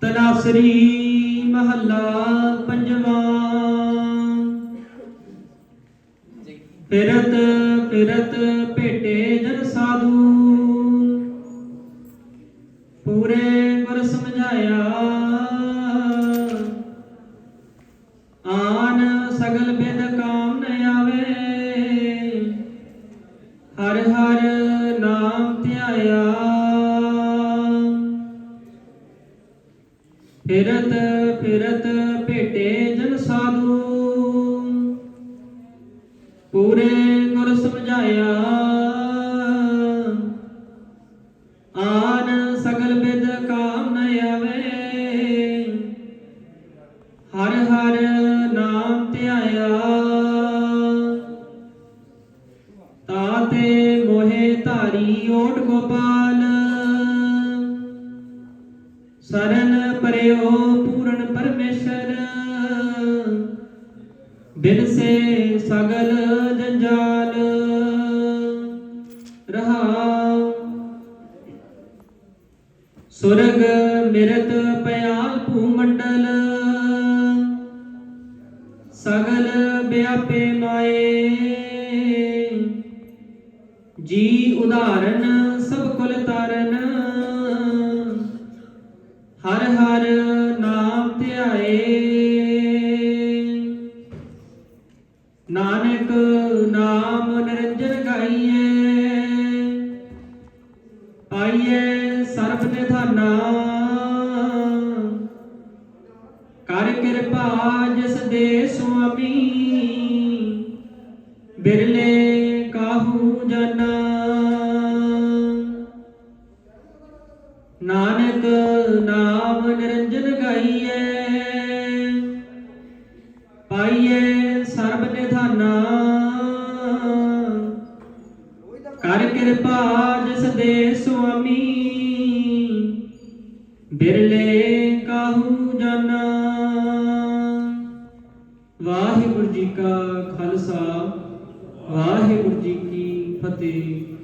ਤਨਾਸਰੀ ਮਹੱਲਾ ਪੰਜਵਾਂ। ਫਿਰਤ ਫਿਰਤ ਭੇਟੇ ਜਨ ਸਾਧੂ। ਪੂਰੇ ਗੁਰ ਸਮਝਾਇਆ। ਆਨ ਸਗਲ ਬਿਦ ਕਾਮ ਨ ਆਵੇ। ਹਰ ਹਰ ਫਿਰਤ ਫਿਰਤ ਭੇਟੇ ਜਨ ਸਾਧੂ। ਪੂਰੇ ਗੁਰ ਸਮਝਾਇਆ। ਆਨ ਸਗਲ ਬਿਦ ਕਾਮ ਨ ਆਵੇ। ਹਰ ਹਰ ਨਾਮ ਧਿਆਇਆ। ਤਾਤੇ ਮੋਹਿ ਧਾਰੀ ਓਟ ਗੋਪਾਲ। ਸਰਨ ਪਰਿਓ ਪੂਰਨ ਪਰਮੇਸ਼ਰ। ਬਿਨ ਸੇ ਸਗਲ ਜੰਜਾਲ। ਰਹਾਉ। ਸੁਰਗ ਮਿਰਤ ਪਿਆਲ ਭੂਮੰਡਲ। ਸਗਲ ਵਿਆਪੇ ਮਾਏ। ਜੀ ਉਦਾਹਰਨ ਸਭ ਕੁਲ ਤਾਰਨ। ਨਾਮ ਧਿਆਏ। ਨਾਨਕ ਨਾਮ ਨਿਰੰਜਨ ਗਾਈਏ ਪਾਈਏ ਸਰਬ ਨਿਧਾਨਾ। ਕਰ ਕਿਰਪਾ ਜਿਸ ਦੇ ਸੁਆਮੀ। ਬਿਰਲੇ ਕਾਹੂ ਜਾਨਾ। ਨਾਨਕ ਨਾਮ ਨਿਰੰਜਨ ਗਾਈਏ ਪਾਈਏ ਸਰਬ ਨਿਧਾਨਾ। ਕਰ ਕਿਰਪਾ ਜਿਸ ਦੇ ਸੁਆਮੀ। ਬਿਰਲੇ ਕਾਹੂ ਜਾਨਾ। ਵਾਹਿਗੁਰੂ ਜੀ ਕਾ ਖਾਲਸਾ, ਵਾਹਿਗੁਰੂ ਜੀ ਕੀ ਫਤਿਹ।